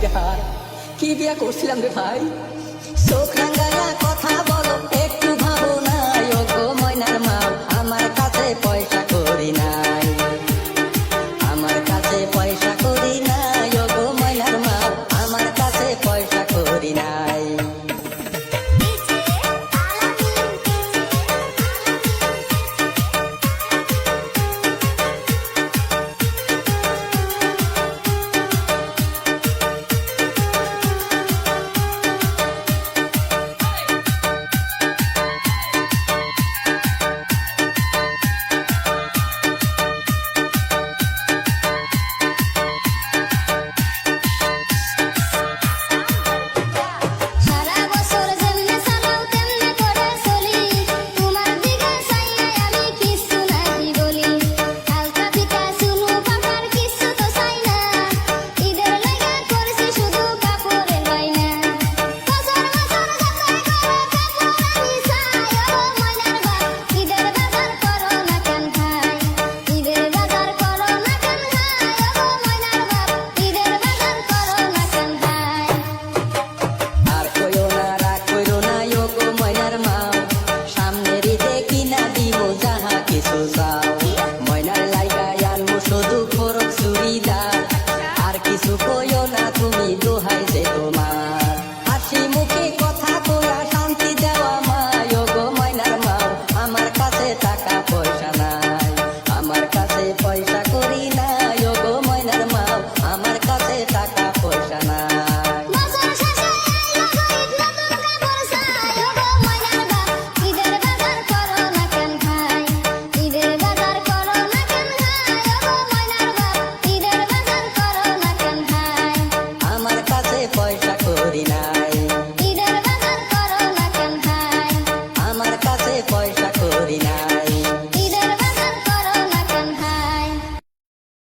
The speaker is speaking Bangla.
থেকে কি বিয়া করছিলাম রে ভাই? চোখ কথা বলো, একটু ভাবো না ও গো ময়নার মা আমার কাছে পয়সা